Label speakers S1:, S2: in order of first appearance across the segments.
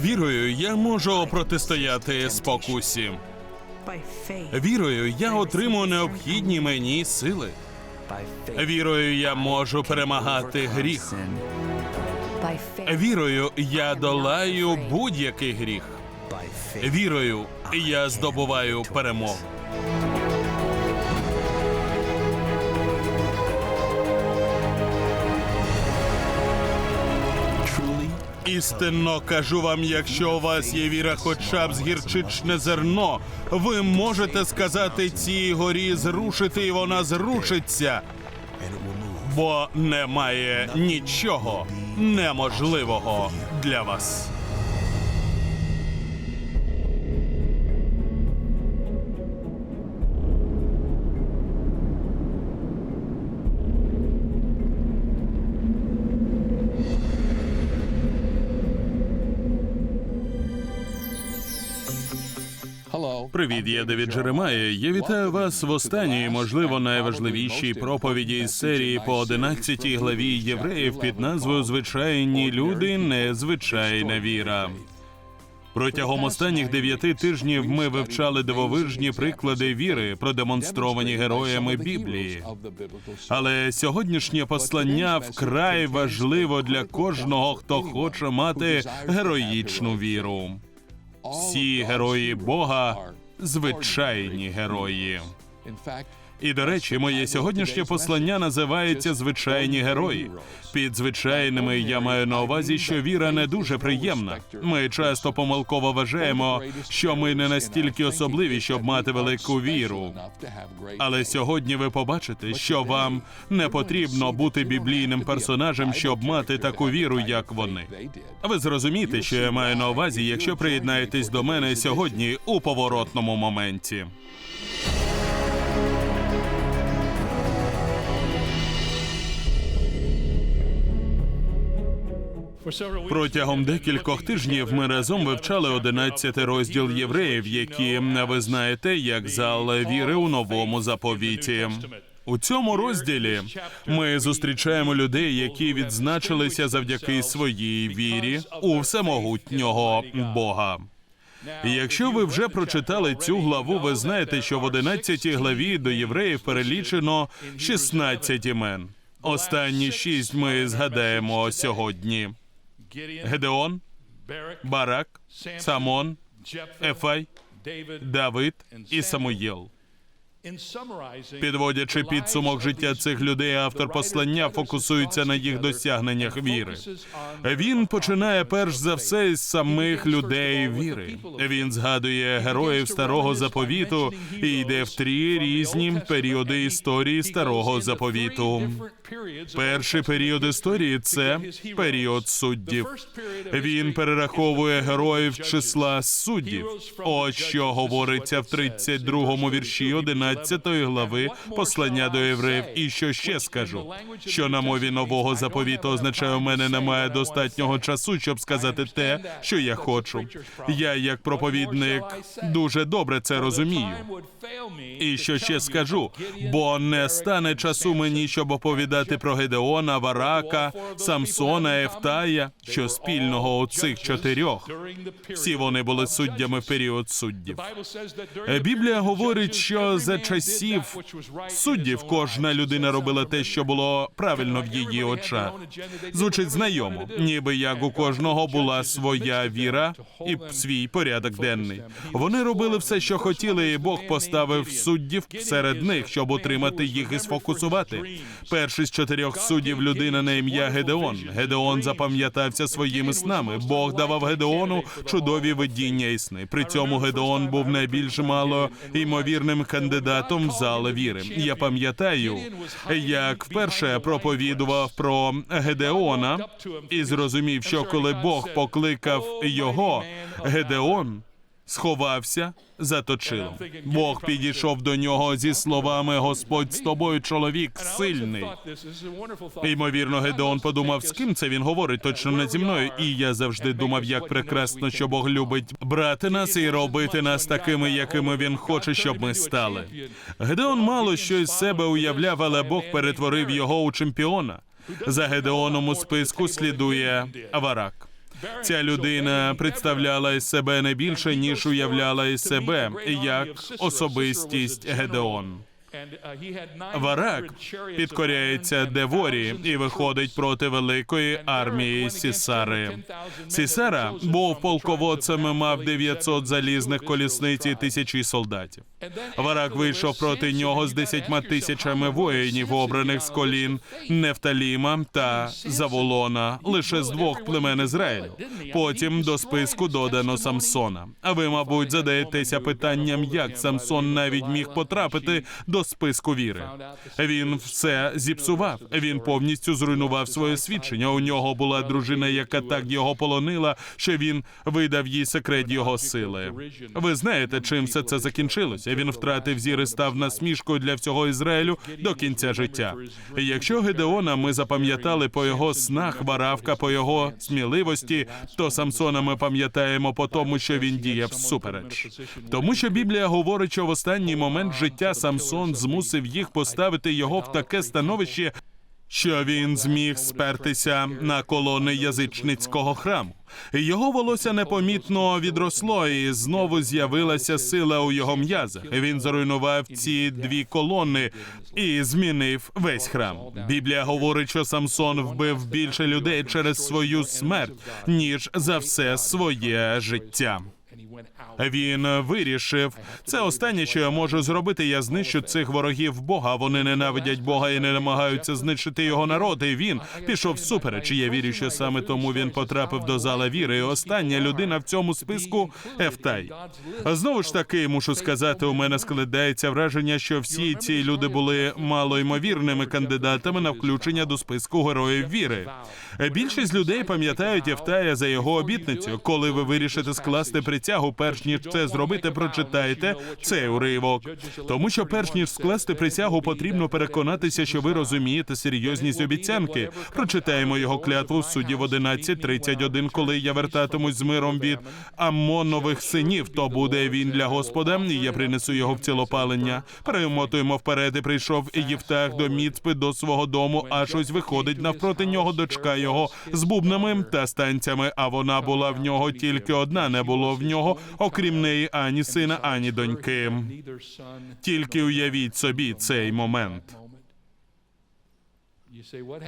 S1: Вірою я можу протистояти спокусі. Вірою я отримую необхідні мені сили. Вірою я можу перемагати гріх. Вірою я долаю будь-який гріх. Вірою я здобуваю перемогу. Істинно кажу вам, якщо у вас є віра, хоча б з гірчичне зерно, ви можете сказати цій горі зрушити, і вона зрушиться. Бо немає нічого неможливого для вас. Привіт, я Девід Джеремая. Я вітаю вас в останній, можливо, найважливішій проповіді із серії по 11 главі євреїв під назвою Звичайні люди, незвичайна віра. Протягом останніх дев'яти тижнів ми вивчали дивовижні приклади віри, продемонстровані героями Біблії. Але сьогоднішнє послання вкрай важливо для кожного, хто хоче мати героїчну віру. Всі герої Бога звичайні герої. І до речі, моє сьогоднішнє послання називається Звичайні герої. Під звичайними я маю на увазі, що віра не дуже приємна. Ми часто помилково вважаємо, що ми не настільки особливі, щоб мати велику віру. Але сьогодні ви побачите, що вам не потрібно бути біблійним персонажем, щоб мати таку віру, як вони. Ви зрозумієте, що я маю на увазі, якщо приєднаєтесь до мене сьогодні у поворотному моменті. Протягом декількох тижнів ми разом вивчали 11 розділ євреїв, які ви знаєте, як зал віри у новому заповіті. У цьому розділі ми зустрічаємо людей, які відзначилися завдяки своїй вірі у всемогутнього Бога. Якщо ви вже прочитали цю главу, ви знаєте, що в 11 главі до євреїв перелічено 16 імен. Останні шість ми згадаємо сьогодні: Гедеон, Барак, Самон, Ефай, Давид і Самуєл. Підводячи підсумок життя цих людей, автор послання фокусується на їх досягненнях віри. Він починає перш за все з самих людей віри. Він згадує героїв старого заповіту і йде в три різні періоди історії старого заповіту. Перший період історії це період суддів. Він перераховує героїв числа суддів. Ось що говориться в 32-му вірші 11 глави послання до євреїв. І що ще скажу, що на мові нового заповіту означає, у мене немає достатнього часу, щоб сказати те, що я хочу. Я, як проповідник, дуже добре це розумію. І що ще скажу, бо не стане часу мені, щоб оповідати про Гедеона, Варака, Самсона, Ефтая, що спільного у цих чотирьох. Всі вони були суддями в період суддів. Біблія говорить, що за часів суддів кожна людина робила те, що було правильно в її очах. Звучить знайомо, ніби як у кожного була своя віра і свій порядок денний. Вони робили все, що хотіли, і Бог поставив суддів серед них, щоб утримати їх і сфокусувати. Перший з чотирьох суддів людина на ім'я Гедеон. Гедеон запам'ятався своїми снами. Бог давав Гедеону чудові видіння і сни. При цьому Гедеон був найбільш мало ймовірним кандидатом в зал віри. Я пам'ятаю, як вперше проповідував про Гедеона і зрозумів, що коли Бог покликав його, Гедеон сховався за точилом. Бог підійшов до нього зі словами: Господь з тобою, чоловік сильний. Ймовірно, Гедеон подумав, з ким це він говорить, точно не зі мною. І я завжди думав, як прекрасно, що Бог любить брати нас і робити нас такими, якими він хоче, щоб ми стали. Гедеон мало що із себе уявляв, але Бог перетворив його у чемпіона. За Гедеоном у списку слідує Аварак. Ця людина представляла із себе не більше, ніж уявляла із себе як особистість Гедеон. Варак підкоряється Деворі і виходить проти великої армії Сісари. Сісара був полководцем і мав 900 залізних колісниць і тисячі солдатів. Варак вийшов проти нього з десятьма тисячами воїнів, обраних з колін Нефталіма та Заволона, лише з двох племен Ізраїлю. Потім до списку додано Самсона. А ви, мабуть, задаєтеся питанням, як Самсон навіть міг потрапити до списку віри. Він все зіпсував. Він повністю зруйнував своє свідчення. У нього була дружина, яка так його полонила, що він видав їй секрет його сили. Ви знаєте, чим все це закінчилося? Він втратив зір і став насмішкою для всього Ізраїлю до кінця життя. Якщо Гедеона ми запам'ятали по його снах, варавка по його сміливості, то Самсона ми пам'ятаємо по тому, що він діяв всупереч. Тому що Біблія говорить, що в останній момент життя Самсон змусив їх поставити його в таке становище, що він зміг спертися на колони язичницького храму. Його волосся непомітно відросло, і знову з'явилася сила у його м'язах. Він зруйнував ці дві колони і змінив весь храм. Біблія говорить, що Самсон вбив більше людей через свою смерть, ніж за все своє життя. Він вирішив, це останнє, що я можу зробити. Я знищу цих ворогів Бога. Вони ненавидять Бога і не намагаються знищити його народ. І він пішов всупереч. І Я вірю, що саме тому він потрапив до зала віри. І остання людина в цьому списку Ефтай. Знову ж таки, мушу сказати, у мене складається враження, що всі ці люди були малоймовірними кандидатами на включення до списку героїв віри. Більшість людей пам'ятають Євтая за його обітницю. Коли ви вирішите скласти присягу, перш ніж це зробити, прочитайте цей уривок. Тому що перш ніж скласти присягу, потрібно переконатися, що ви розумієте серйозність обіцянки. Прочитаємо його клятву в суддів 11.31, коли я вертатимусь з миром від Амонових синів, то буде він для Господа, і я принесу його в цілопалення. Перемотуємо вперед, і прийшов Євтах до Міцпи до свого дому, аж ось виходить навпроти нього дочка його з бубнами та станцями. А вона була в нього тільки одна, не було в нього, окрім неї, ані сина, ані доньки. Тільки уявіть собі цей момент.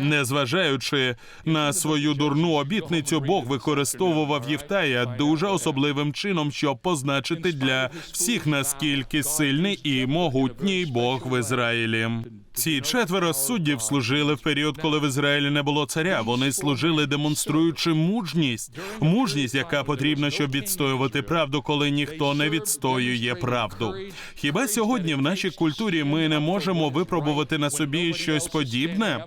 S1: Незважаючи на свою дурну обітницю, Бог використовував Євтая дуже особливим чином, щоб позначити для всіх наскільки сильний і могутній Бог в Ізраїлі. Ці четверо суддів служили в період, коли в Ізраїлі не було царя. Вони служили, демонструючи мужність, мужність, яка потрібна, щоб відстоювати правду, коли ніхто не відстоює правду. Хіба сьогодні в нашій культурі ми не можемо випробувати на собі щось подібне?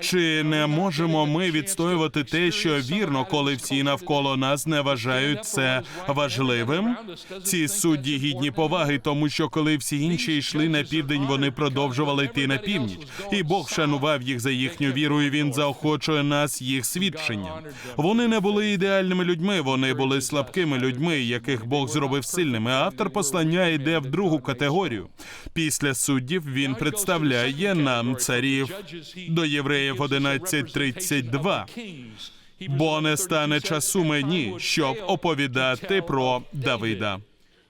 S1: Чи не можемо ми відстоювати те, що вірно, коли всі навколо нас не вважають це важливим? Ці судді гідні поваги, тому що коли всі інші йшли на південь, вони продовжували йти на північ, і Бог вшанував їх за їхню віру. і Він заохочує нас їх свідченням. Вони не були ідеальними людьми, вони були слабкими людьми, яких Бог зробив сильними. Автор послання йде в другу категорію. Після суддів він представляє нам царів до євреїв 11.32. Бо не стане часу мені, щоб оповідати про Давида.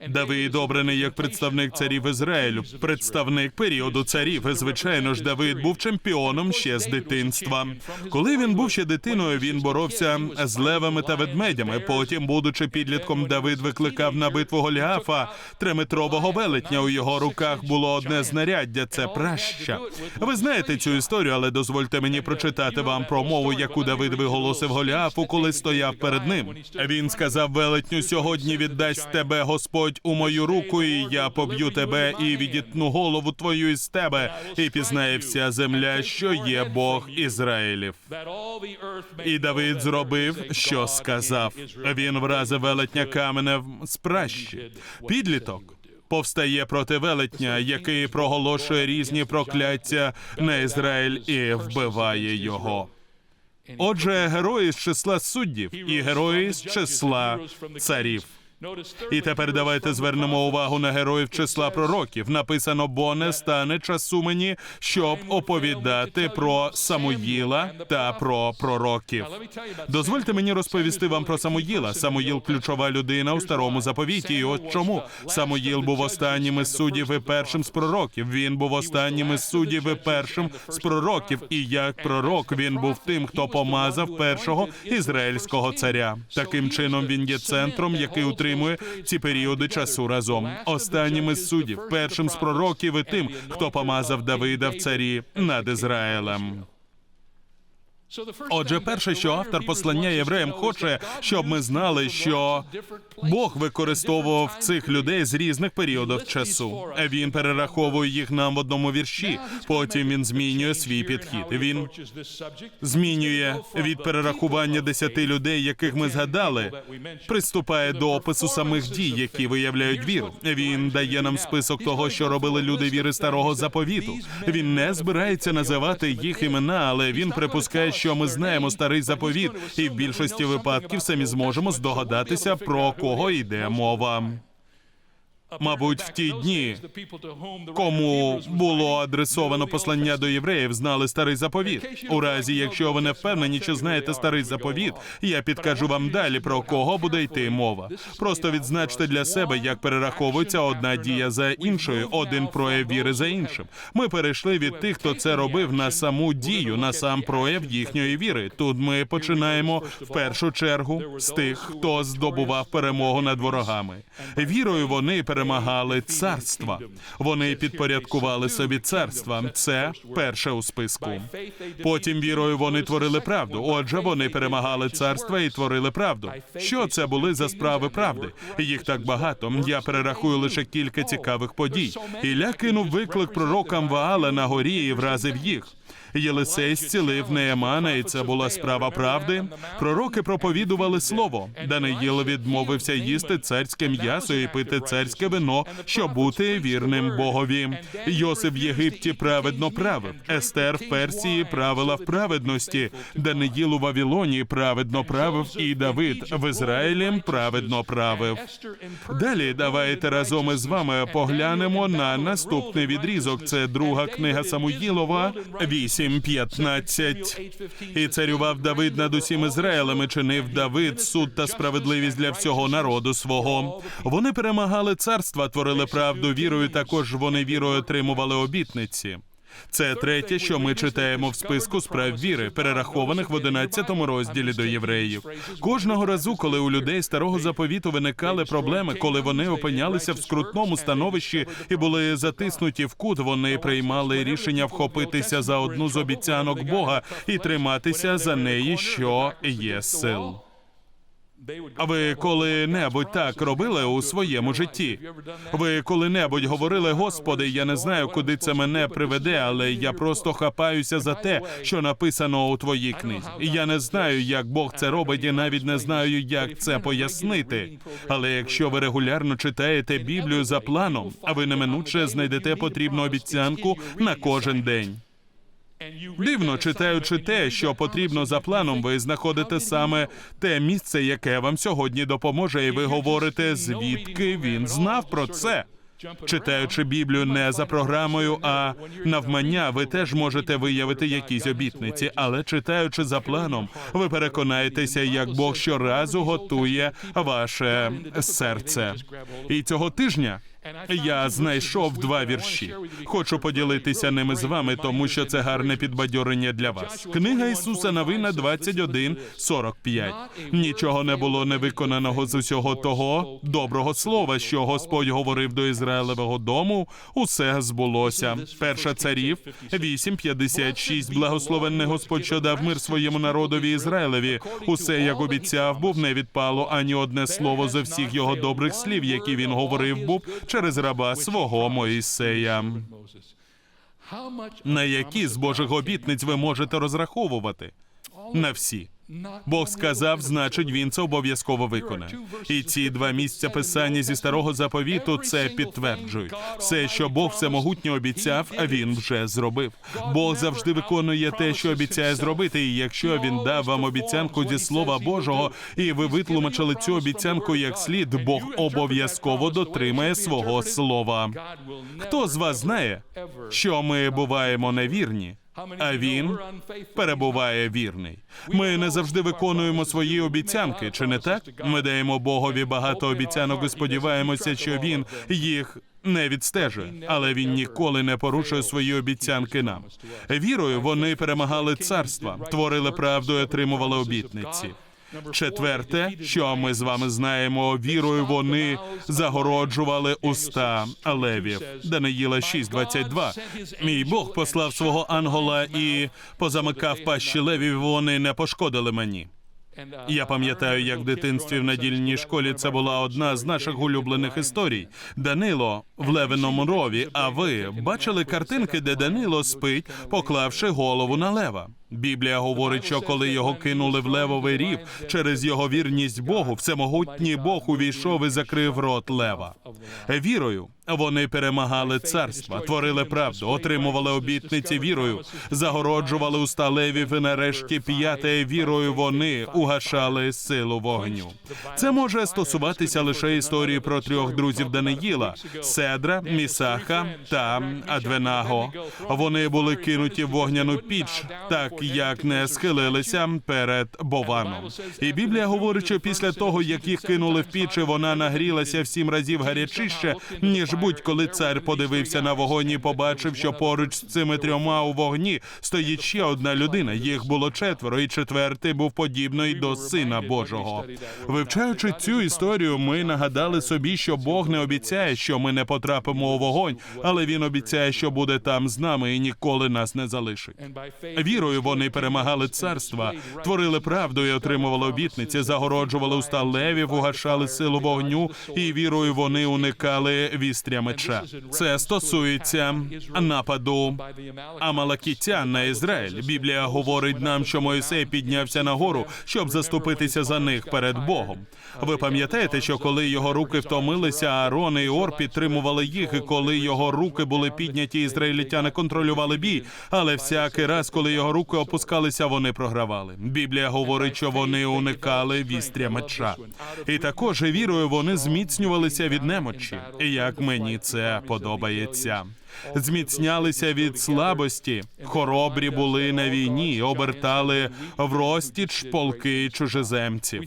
S1: Давид обраний як представник царів Ізраїлю, представник періоду царів. І, Звичайно ж, Давид був чемпіоном ще з дитинства. Коли він був ще дитиною, він боровся з левами та ведмедями. Потім, будучи підлітком, Давид викликав на битву Голіафа триметрового велетня. У його руках було одне знаряддя це праща. Ви знаєте цю історію, але дозвольте мені прочитати вам про мову, яку Давид виголосив Голіафу, коли стояв перед ним. Він сказав велетню: сьогодні віддасть тебе Господь у мою руку, і я поб'ю тебе і відітну голову твою із тебе, і пізнає вся земля, що є Бог Ізраїлів. І Давид зробив, що сказав. Він вразив велетня каменем з пращі. Підліток. Повстає проти велетня, який проголошує різні прокляття на Ізраїль і вбиває його. Отже, герої з числа суддів і герої з числа царів. І тепер давайте звернемо увагу на героїв числа пророків. Написано, бо не стане часу мені, щоб оповідати про Самуїла та про пророків. Дозвольте мені розповісти вам про Самуїла. Самуїл ключова людина у старому заповіті. І от чому Самуїл був останнім із суддів і першим з пророків. Він був останнім із суддів і першим з пророків. І як пророк він був тим, хто помазав першого ізраїльського царя. Таким чином він є центром, який утримує ці періоди часу разом. Останнім із суддів, першим з пророків і тим, хто помазав Давида в царі над Ізраїлем. Отже, перше, що автор послання євреям хоче, щоб ми знали, що Бог використовував цих людей з різних періодів часу. Він перераховує їх нам в одному вірші. Потім він змінює свій підхід. Він змінює від перерахування десяти людей, яких ми згадали, приступає до опису самих дій, які виявляють віру. Він дає нам список того, що робили люди віри старого заповіту. Він не збирається називати їх імена, але він припускає, що ми знаємо старий заповіт, і в більшості випадків самі зможемо здогадатися про кого йде мова. Мабуть, в ті дні, Кому було адресовано послання до євреїв, знали старий заповіт. У разі, якщо ви не впевнені, чи знаєте старий заповіт, я підкажу вам далі про кого буде йти мова. Просто відзначте для себе, як перераховується одна дія за іншою, один прояв віри за іншим. Ми перейшли від тих, хто це робив, на саму дію, на сам прояв їхньої віри. Тут ми починаємо в першу чергу з тих, хто здобував перемогу над ворогами. Вірою вони перемагали царства. Вони підпорядкували собі царства. Це перше у списку. Потім вірою вони творили правду. Отже, вони перемагали царства і творили правду. Що це були за справи правди? Їх так багато. Я перерахую лише кілька цікавих подій. Ілля кинув виклик пророкам Ваала на горі і вразив їх. Єлисей зцілив Неемана, і це була справа правди. Пророки проповідували слово. Даниїл відмовився їсти царське м'ясо і пити царське вино, щоб бути вірним Богові. Йосип в Єгипті праведно правив. Естер в Персії правила в праведності. Даниїл у Вавилоні праведно правив, і Давид в Ізраїлі праведно правив. Далі давайте разом із вами поглянемо на наступний відрізок. Це друга книга Самуїлова, 8.15. І царював Давид над усім Ізраїлем, і чинив Давид суд та справедливість для всього народу свого. Вони перемагали царства, творили правду вірою. Також вони вірою отримували обітниці. Це третє, що ми читаємо в списку справ віри, перерахованих в 11 розділі до євреїв. Кожного разу, коли у людей старого заповіту виникали проблеми, коли вони опинялися в скрутному становищі і були затиснуті в кут, вони приймали рішення вхопитися за одну з обіцянок Бога і триматися за неї, що є сил. А ви коли-небудь так робили у своєму житті? Ви коли-небудь говорили, Господи, я не знаю, куди це мене приведе, але я просто хапаюся за те, що написано у твоїй книзі. Я не знаю, як Бог це робить, і навіть не знаю, як це пояснити. Але якщо ви регулярно читаєте Біблію за планом, а ви неминуче знайдете потрібну обіцянку на кожен день. Дивно, читаючи те, що потрібно за планом, ви знаходите саме те місце, яке вам сьогодні допоможе, і ви говорите, звідки він знав про це. Читаючи Біблію не за програмою, а навмання, ви теж можете виявити якісь обітниці, але читаючи за планом, ви переконаєтеся, як Бог щоразу готує ваше серце. І цього тижня я знайшов два вірші. Хочу поділитися ними з вами, тому що це гарне підбадьорення для вас. Книга Ісуса Новина 21.45. Нічого не було невиконаного з усього того доброго слова, що Господь говорив до Ізраїлевого дому. Усе збулося. Перша царів 8.56. Благословенний Господь, що дав мир своєму народові Ізраїлеві. Усе як обіцяв, був не відпало ані одне слово зо всіх його добрих слів, які він говорив, був через раба свого Моїсея. На які з Божих обітниць ви можете розраховувати? На всі. Бог сказав, значить, він це обов'язково виконає. І ці два місця писання зі старого заповіту це підтверджують. Все, що Бог всемогутньо обіцяв, він вже зробив. Бог завжди виконує те, що обіцяє зробити. І якщо він дав вам обіцянку зі слова Божого, і ви витлумачили цю обіцянку як слід, Бог обов'язково дотримає свого слова. Хто з вас знає, що ми буваємо невірні? А він перебуває вірний. Ми не завжди виконуємо свої обіцянки, чи не так? Ми даємо Богові багато обіцянок і сподіваємося, що він їх не відстежує, але він ніколи не порушує свої обіцянки нам. Вірою вони перемагали царства, творили правду і отримували обітниці. Четверте, що ми з вами знаємо, вірою вони загороджували уста левів. Даниїла 6.22. Мій Бог послав свого ангола і позамикав пащі левів. Вони не пошкодили мені. Я пам'ятаю, як в дитинстві в недільній школі це була одна з наших улюблених історій. Данило в левиному рові. А ви бачили картинки, де Данило спить, поклавши голову на лева. Біблія говорить, що коли його кинули в левовий рів через його вірність Богу, всемогутній Бог увійшов і закрив рот лева. Вірою вони перемагали царства, творили правду, отримували обітниці вірою, загороджували уста левів і нарешті п'яте вірою вони угашали силу вогню. Це може стосуватися лише історії про трьох друзів Даниїла: Седра, Місаха та Адвенаго. Вони були кинуті в вогняну піч, так як не схилилися перед Бованом. І Біблія говорить, що після того, як їх кинули в піч, вона нагрілася в сім разів гарячіше, ніж будь-коли цар подивився на вогонь і побачив, що поруч з цими трьома у вогні стоїть ще одна людина. Їх було четверо, і четвертий був подібний до сина Божого. Вивчаючи цю історію, ми нагадали собі, що Бог не обіцяє, що ми не потрапимо у вогонь, але він обіцяє, що буде там з нами і ніколи нас не залишить. Вірою вони перемагали царства, творили правду і отримували обітниці, загороджували уста левів, угашали силу вогню, і вірою вони уникали вістря меча. Це стосується нападу Амалакітян на Ізраїль. Біблія говорить нам, що Моїсей піднявся на гору, щоб заступитися за них перед Богом. Ви пам'ятаєте, що коли його руки втомилися, Аарон і Ор підтримували їх, і коли його руки були підняті, ізраїльтяни контролювали бій. Але всякий раз, коли його руки опускалися, вони програвали. Біблія говорить, що вони уникали вістря меча. І також вірою вони зміцнювалися від немочі. Як мені це подобається. Зміцнялися від слабості, хоробрі були на війні, обертали в розтіч полки чужеземців.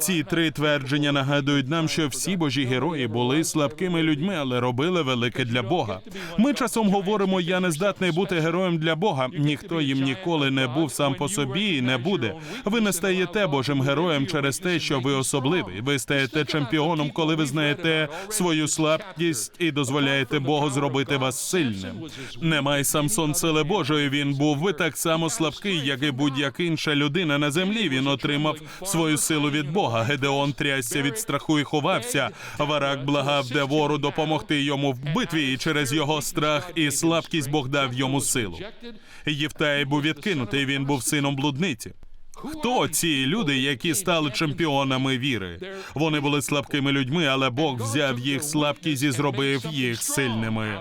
S1: Ці три твердження нагадують нам, що всі божі герої були слабкими людьми, але робили велике для Бога. Ми часом говоримо: я не здатний бути героєм для Бога. Ніхто їм ніколи не був сам по собі і не буде. Ви не стаєте Божим героєм через те, що ви особливий. Ви стаєте чемпіоном, коли ви знаєте свою слабкість і дозволяєте Богу зробити вас сильним. Немає Самсон сили Божої. Він був ви так само слабкий, як і будь-яка інша людина на землі. Він отримав свою силу від Бога. Гедеон трясся від страху і ховався. Варак благав Девору допомогти йому в битві, і через його страх і слабкість Бог дав йому силу. Євтай був відкинутий. Він був сином блудниці. Хто ці люди, які стали чемпіонами віри? Вони були слабкими людьми, але Бог взяв їх слабкість і зробив їх сильними.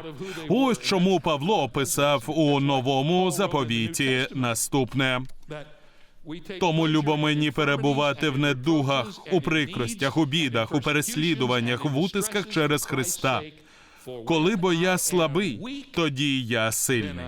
S1: Ось чому Павло писав у новому заповіті наступне. Тому любо мені перебувати в недугах, у прикростях, у бідах, у переслідуваннях, в утисках через Христа. Коли бо я слабий, тоді я сильний.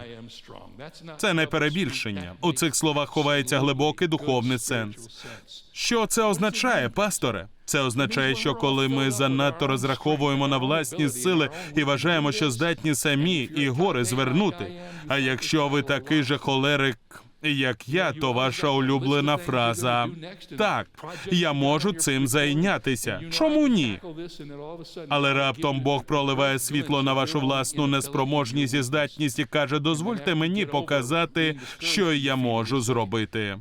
S1: Це не перебільшення. У цих словах ховається глибокий духовний сенс. Що це означає, пасторе? Це означає, що коли ми занадто розраховуємо на власні сили і вважаємо, що здатні самі і гори звернути. А якщо ви такий же холерик, як я, то ваша улюблена фраза так, я можу цим зайнятися. Чому ні? Але раптом Бог проливає світло на вашу власну неспроможність і здатність і каже: дозвольте мені показати, що я можу зробити.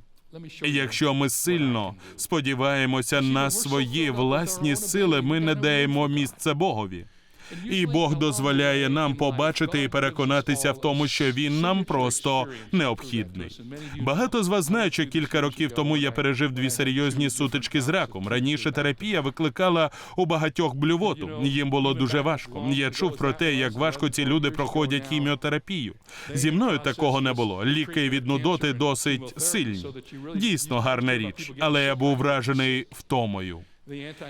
S1: Якщо ми сильно сподіваємося на свої власні сили, ми не даємо місце Богові. І Бог дозволяє нам побачити і переконатися в тому, що він нам просто необхідний. Багато з вас знають, що кілька років тому я пережив дві серйозні сутички з раком. Раніше терапія викликала у багатьох блювоту. Їм було дуже важко. Я чув про те, як важко ці люди проходять хіміотерапію. Зі мною такого не було. Ліки від нудоти досить сильні. Дійсно гарна річ, але я був вражений втомою.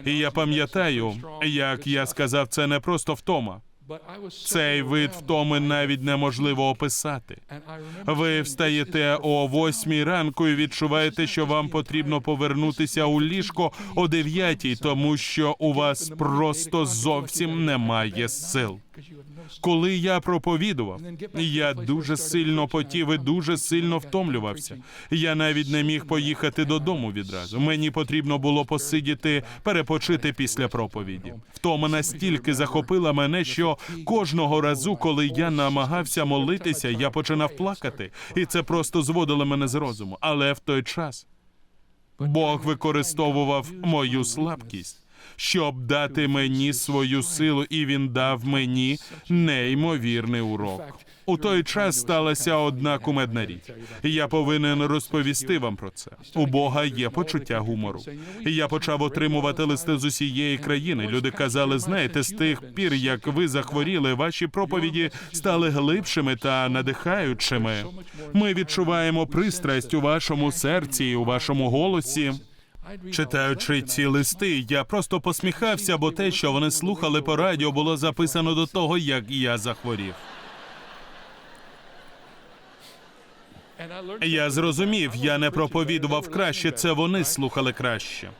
S1: І я пам'ятаю, як я сказав, це не просто втома. Цей вид втоми навіть неможливо описати. Ви встаєте о восьмій ранку і відчуваєте, що вам потрібно повернутися у ліжко о дев'ятій, тому що у вас просто зовсім немає сил. Коли я проповідував, я дуже сильно потів і дуже сильно втомлювався. Я навіть не міг поїхати додому відразу. Мені потрібно було посидіти, перепочити після проповіді. Втома настільки захопила мене, що кожного разу, коли я намагався молитися, я починав плакати, і це просто зводило мене з розуму. Але в той час Бог використовував мою слабкість. Щоб дати мені свою силу, і він дав мені неймовірний урок. У той час сталася одна кумедна річ. Я повинен розповісти вам про це. У Бога є почуття гумору. Я почав отримувати листи з усієї країни. Люди казали, знаєте, з тих пір, як ви захворіли, ваші проповіді стали глибшими та надихаючими. Ми відчуваємо пристрасть у вашому серці, і у вашому голосі. Читаючи ці листи, я просто посміхався, бо те, що вони слухали по радіо, було записано до того, як я захворів. Я зрозумів, я не проповідував краще, це вони слухали краще.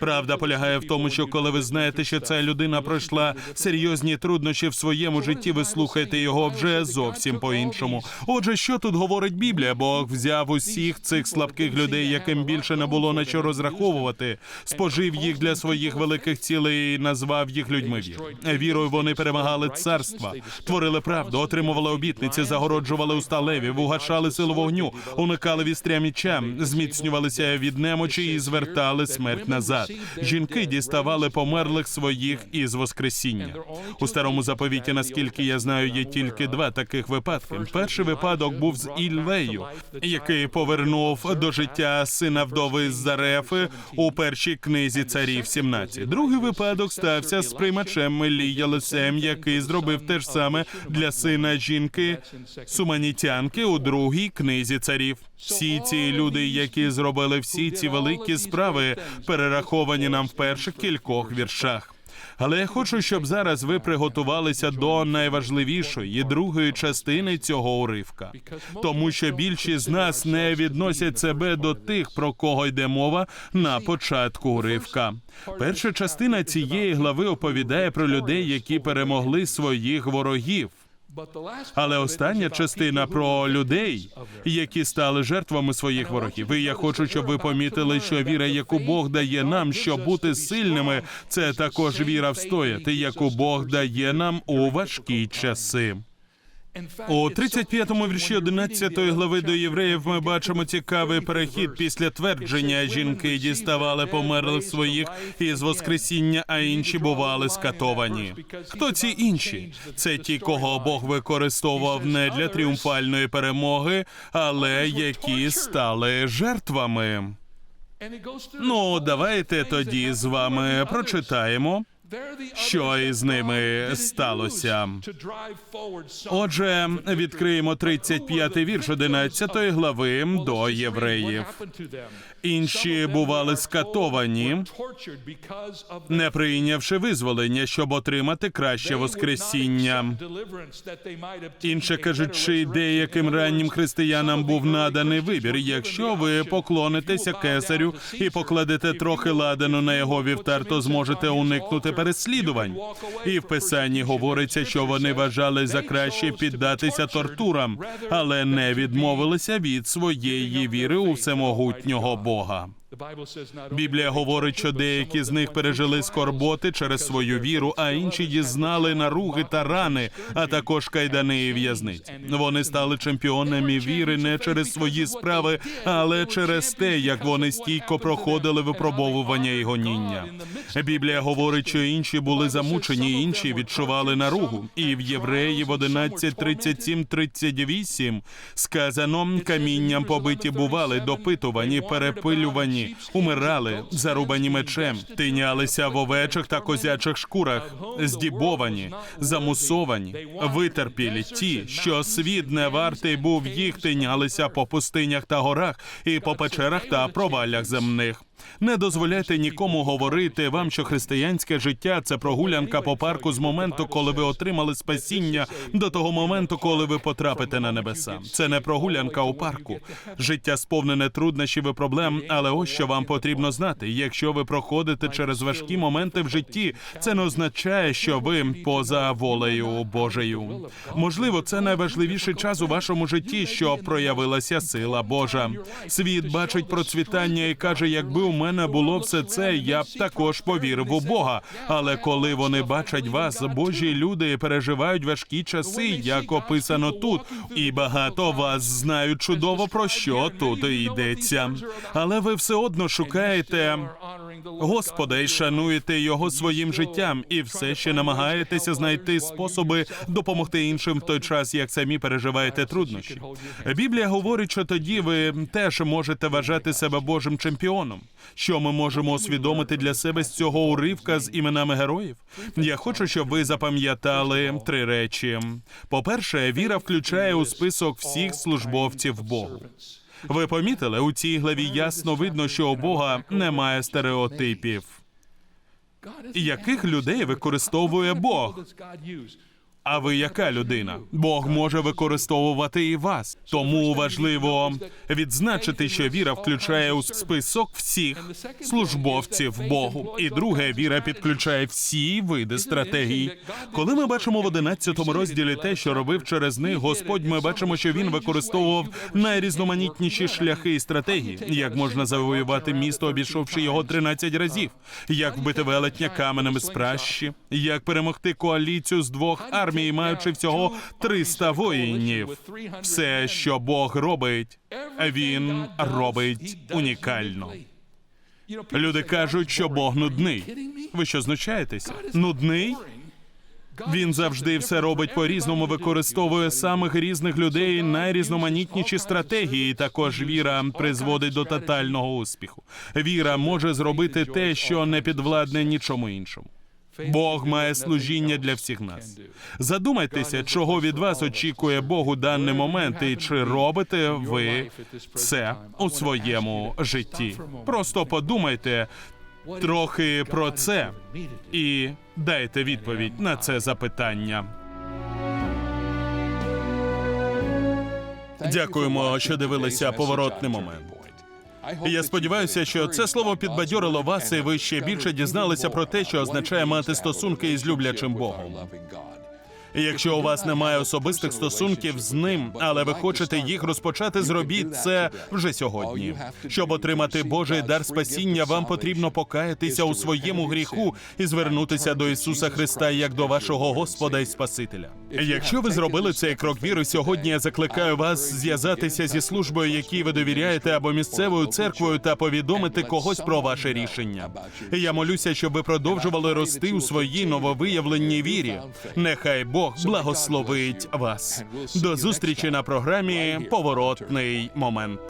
S1: Правда полягає в тому, що коли ви знаєте, що ця людина пройшла серйозні труднощі в своєму житті, ви слухаєте його вже зовсім по-іншому. Отже, що тут говорить Біблія? Бог взяв усіх цих слабких людей, яким більше не було на що розраховувати, спожив їх для своїх великих цілей і назвав їх людьми віри. Вірою вони перемагали царства, творили правду, отримували обітниці, загороджували уста левів, угашали силу вогню, уникали вістря міча, зміцнювалися від немочі і звертали смерть назад. Жінки діставали померлих своїх із воскресіння. У старому заповіті, наскільки я знаю, є тільки два таких випадки. Перший випадок був з Ільвею, який повернув до життя сина вдови Зарефи у першій книзі царів 17. Другий випадок стався з приймачем Мелія Лисем, який зробив те ж саме для сина жінки Суманітянки у другій книзі царів. Всі ці люди, які зробили всі ці великі справи, перераховані нам в перших кількох віршах. Але я хочу, щоб зараз ви приготувалися до найважливішої другої частини цього уривка, тому що більшість з нас не відносять себе до тих, про кого йде мова на початку уривка. Перша частина цієї глави оповідає про людей, які перемогли своїх ворогів. Але остання частина про людей, які стали жертвами своїх ворогів. І я хочу, щоб ви помітили, що віра, яку Бог дає нам, щоб бути сильними, це також віра встояти, яку Бог дає нам у важкі часи. У 35-му вірші 11 глави до євреїв ми бачимо цікавий перехід після твердження. Жінки діставали померлих своїх із воскресіння, а інші бували скатовані. Хто ці інші? Це ті, кого Бог використовував не для тріумфальної перемоги, але які стали жертвами. Ну, давайте тоді з вами прочитаємо. Що із ними сталося? Отже, відкриємо 35-й вірш 11 глави до євреїв. Інші бували скатовані, не прийнявши визволення, щоб отримати краще воскресіння. Інше кажучи, деяким раннім християнам був наданий вибір. Якщо ви поклонитеся кесарю і покладете трохи ладану на його вівтар, то зможете уникнути переслідувань. І в писанні говориться, що вони вважали за краще піддатися тортурам, але не відмовилися від своєї віри у всемогутнього Бога. Біблія говорить, що деякі з них пережили скорботи через свою віру, а інші дізнали наруги та рани, а також кайдани і в'язниці. Вони стали чемпіонами віри не через свої справи, але через те, як вони стійко проходили випробовування і гоніння. Біблія говорить, що інші були замучені, інші відчували наругу. І в Євреїв 11.37-38 сказано, камінням побиті бували, допитувані, перепилювані, умирали, зарубані мечем, тинялися в овечих та козячих шкурах, здібовані, замусовані, витерпілі ті, що світ не вартий був їх, тинялися по пустинях та горах і по печерах та проваллях земних. Не дозволяйте нікому говорити вам, що християнське життя це прогулянка по парку з моменту, коли ви отримали спасіння, до того моменту, коли ви потрапите на небеса. Це не прогулянка у парку. Життя сповнене труднощів і проблем, але ось що вам потрібно знати. Якщо ви проходите через важкі моменти в житті, це не означає, що ви поза волею Божею. Можливо, це найважливіший час у вашому житті, що проявилася сила Божа. Світ бачить процвітання і каже, якби у мене було все це, я б також повірив у Бога. Але коли вони бачать вас, Божі люди переживають важкі часи, як описано тут, і багато вас знають чудово про що тут йдеться. Але ви все одно шукаєте Господа і шануєте його своїм життям, і все ще намагаєтеся знайти способи допомогти іншим в той час, як самі переживаєте труднощі. Біблія говорить, що тоді ви теж можете вважати себе Божим чемпіоном. Що ми можемо усвідомити для себе з цього уривка з іменами героїв? Я хочу, щоб ви запам'ятали три речі. По-перше, віра включає у список всіх службовців Богу. Ви помітили, у цій главі ясно видно, що у Бога немає стереотипів. Яких людей використовує Бог? А ви яка людина? Бог може використовувати і вас. Тому важливо відзначити, що віра включає у список всіх службовців Богу. І друге, віра підключає всі види стратегій. Коли ми бачимо в 11 розділі те, що робив через них Господь, ми бачимо, що він використовував найрізноманітніші шляхи і стратегії. Як можна завоювати місто, обійшовши його 13 разів, як вбити велетня каменем з пращі, як перемогти коаліцію з двох армій, маючи всього 300 воїнів. Все, що Бог робить, він робить унікально. Люди кажуть, що Бог нудний. Ви що знущаєтеся? Нудний? Він завжди все робить по-різному, використовує самих різних людей найрізноманітніші стратегії. Також віра призводить до тотального успіху. Віра може зробити те, що не підвладне нічому іншому. Бог має служіння для всіх нас. Задумайтеся, чого від вас очікує Бог у даний момент, і чи робите ви це у своєму житті. Просто подумайте трохи про це і дайте відповідь на це запитання. Дякуємо, що дивилися поворотний момент. Я сподіваюся, що це слово підбадьорило вас, і ви ще більше дізналися про те, що означає мати стосунки із люблячим Богом. І Якщо у вас немає особистих стосунків з ним, але ви хочете їх розпочати, зробіть це вже сьогодні. Щоб отримати Божий дар спасіння, вам потрібно покаятися у своєму гріху і звернутися до Ісуса Христа як до вашого Господа і Спасителя. Якщо ви зробили цей крок віри, сьогодні я закликаю вас зв'язатися зі службою, якій ви довіряєте, або місцевою церквою, та повідомити когось про ваше рішення. Я молюся, щоб ви продовжували рости у своїй нововиявленій вірі. Нехай Бог благословить вас. До зустрічі на програмі Поворотний момент.